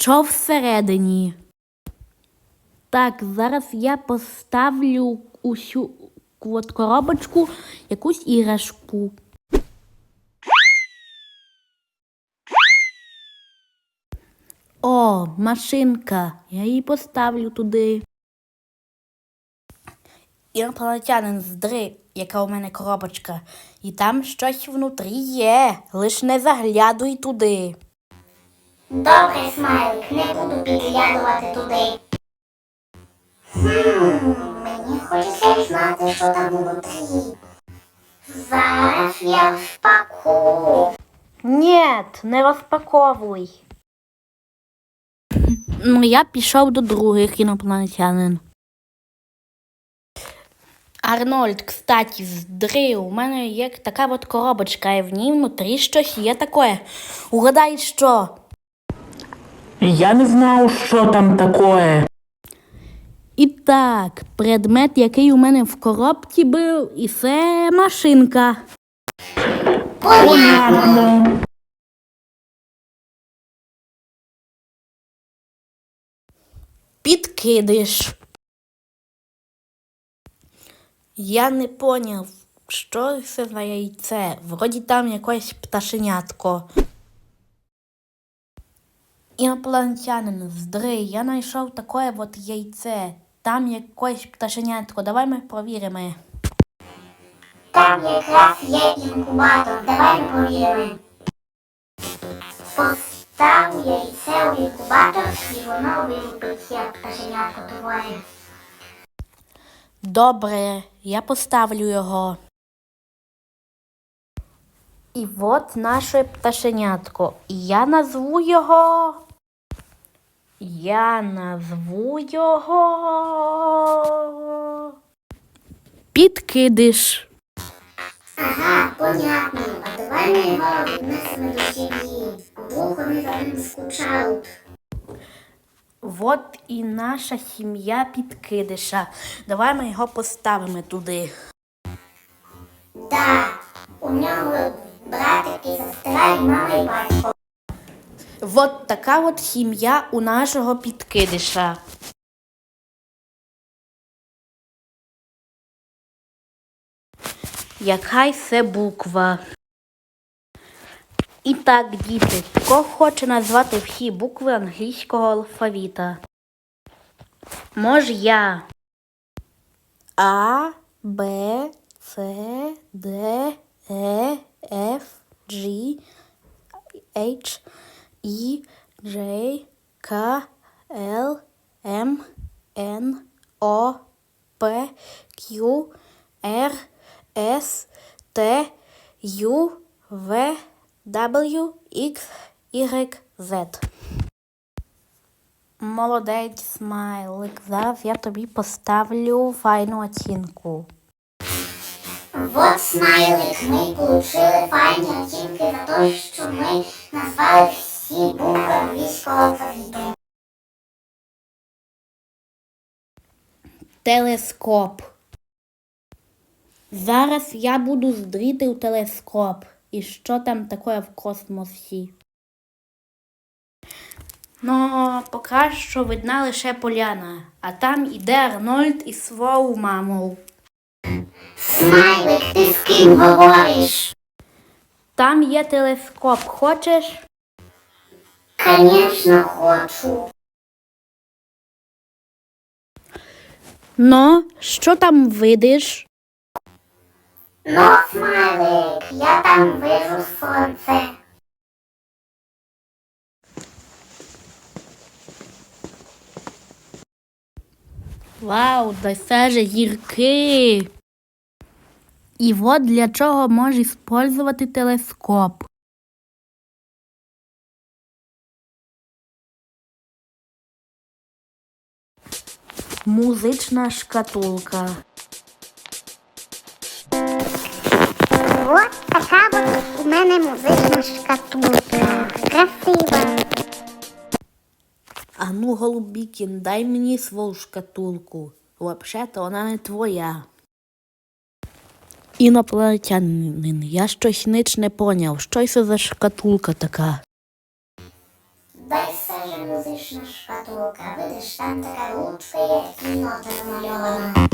що всередині. Так, зараз я поставлю усю от коробочку якусь іграшку. О, машинка. Я її поставлю туди. Інопланетянин здри, яка у мене коробочка, і там щось внутрі є. Лиш не заглядуй туди. Добре, смайлик, не буду підглядувати туди. Хм, мені хочеться знати, що там внутрі. Зараз я впаку. Нєт, не розпаковуй. Ну, я пішов до других інопланетянин. Арнольд, кстати, здри, у мене є така от коробочка, і в ній внутрі щось є таке. Угадай, що? Я не знав, що там таке. І так, предмет, який у мене в коробці був, і це машинка. Понятно. Підкидиш. Я не поняв, що це за яйце. Вроді там якесь пташенятко. Інопланетянин, здрий, я знайшов таке от яйце. Там якесь пташенятко. Давай ми провіримо. Там якраз є інкубатор. Давай повіримо. Постав яйце у інкубатор і воно вилупить як пташенятко твоє. Добре, я поставлю його. І от наше пташенятко. І я назву його. Я назву його. Підкидиш. Ага, понятно. А давай ми його віднесемо до сім'ї. Вдвох вони за ним скучають. От і наша сім'я підкидиша. Давай ми його поставимо туди. Да, у нього братик і сестра, і мама, і батько. От така от сім'я у нашого підкидиша. Яка це буква? І так, діти, хто хоче назвати всі букви англійського алфавіта? Може я. А, Б, С, Д, Е, Ф, G, H, E, J, K, L, M, N, O, P, Q, R, S, T, U, V, W, X, Y, Z. Молодець, смайлик. Зараз я тобі поставлю файну оцінку. Вот смайлик, ми получили файні оцінки за те, що ми назвали всі букви алфавіту. Телескоп. Зараз я буду здріти у телескоп. І що там таке в космосі? Ну, поки що видна лише поляна, а там іде Арнольд із свою мамою. Смайлик, ти з ким говориш? Там є телескоп. Хочеш? Конечно, хочу. Ну, що там видиш? Ну, смайлик, я там вижу сонце. Вау, да це же гірки. І от для чого може використовувати телескоп. Музична шкатулка. От така от у мене музична шкатулка. Красива. А ну, голубікін, дай мені свою шкатулку. Взагалі-то вона не твоя. Інопланетянин, я щось ніч не поняв. Що це за шкатулка така? Дай музична шкатулка. Видиш, там така ручка, як нота намальована.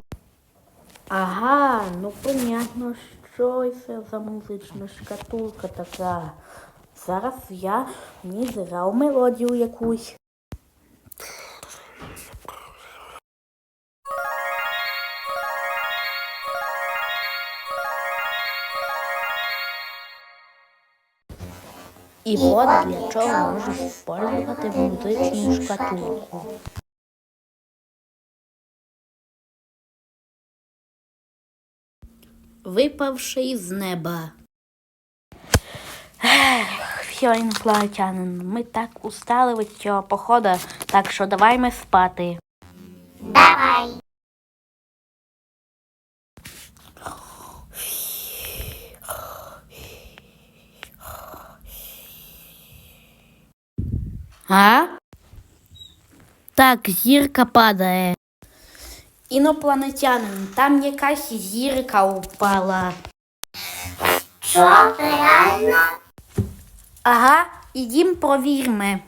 Ага, ну понятно, що це за музична шкатулка така. Зараз я не зіграв мелодію якусь. І от для чого можеш использувати музичну шкатулку. випавший з неба. Інопланетянин, ми так устали від цього походу, так що давай ми спати. Давай. А? Так, зірка падає. Інопланетянин, там якась зірка упала. Що, реально? Ага, ідім провірме.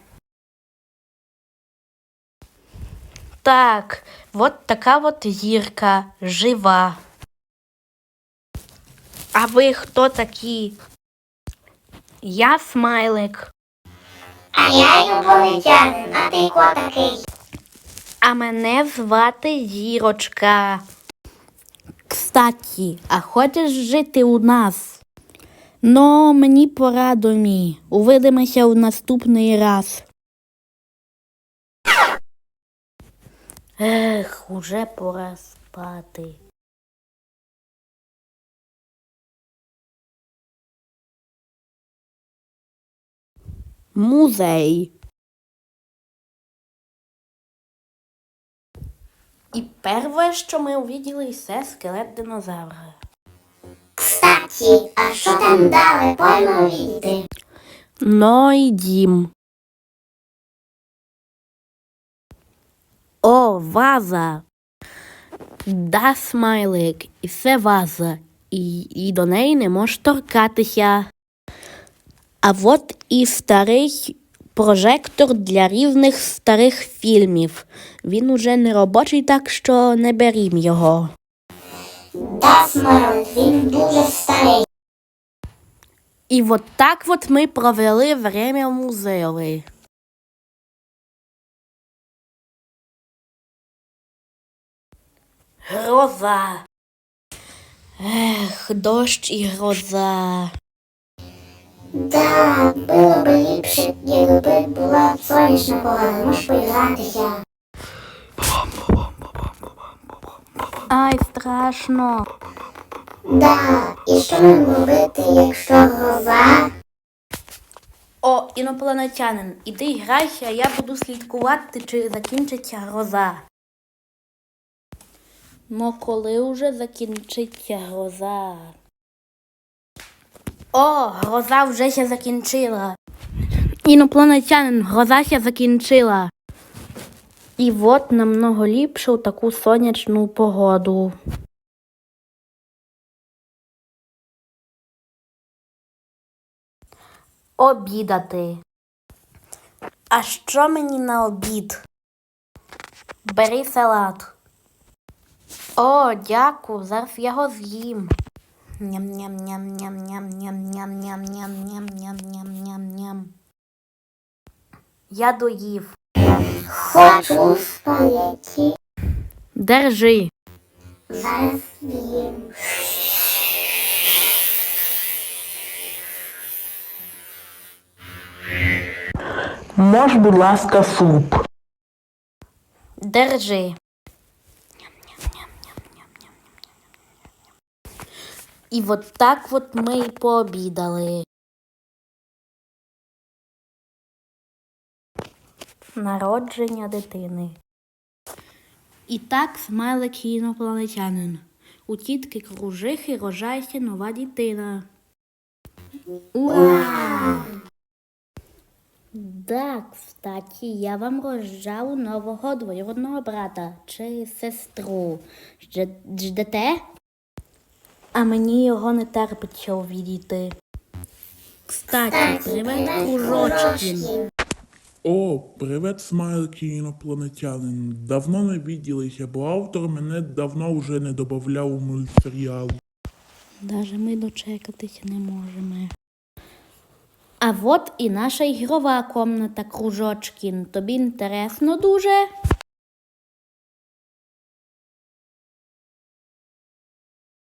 Так, от така от зірка жива. А ви хто такі? Я смайлик, А я інопланетянин, а ти хто такий? а мене звати Зірочка. Кстати, а хочеш жити у нас? Ну, мені пора домі. Увидимося в наступний раз. Ех, уже пора спати. Музей. І перше, що ми увиділи, це скелет динозавра. Кстати, а що там дали? Поймо увидіти. Ну і дім. О, ваза. Да, смайлик, і це ваза. І, і до неї не можеш торкатися. А от і старий прожектор для різних старих фільмів. Він уже не робочий, так що не берім його. Да, він дуже старий. І от так от ми провели время в музеї. Гроза. Ех, дощ і гроза. Да, було б ліпше, якби була сонячна погода, можеш поігратися. Ай, страшно. Да, і що нам робити, якщо гроза? О, інопланетянин, іди грайся, а я буду слідкувати, чи закінчиться гроза. Ну, коли вже закінчиться гроза? О, гроза вже ся закінчила. Інопланетянин, ся закінчила. І от намного ліпше у таку сонячну погоду. Обідати. А що мені на обід? Бери салат. О, дякую, зараз я його з'їм. Ням-ням-ням-ням-ням-ням-ням-ням-ням-ням-ням-ням. Я доїв. Хочу спагетті. Держи. Зараз їм. Мож, будь ласка, суп. Держи. І от так от ми і пообідали. Народження дитини. І так смайлик інопланетянин. У тітки кружихи рожається нова дитина. Ура! Да, кстати, я вам рожав нового двоюродного брата чи сестру. Жде- Ждете? А мені його не терпиться увідіти. Кстати, привет, кружочки. О, привет, смайлики інопланетянин. Давно не відділися, бо автор мене давно вже не додавав у мультсеріал. Даже ми дочекатися не можемо. А от і наша ігрова комната, кружочкін. Тобі інтересно дуже?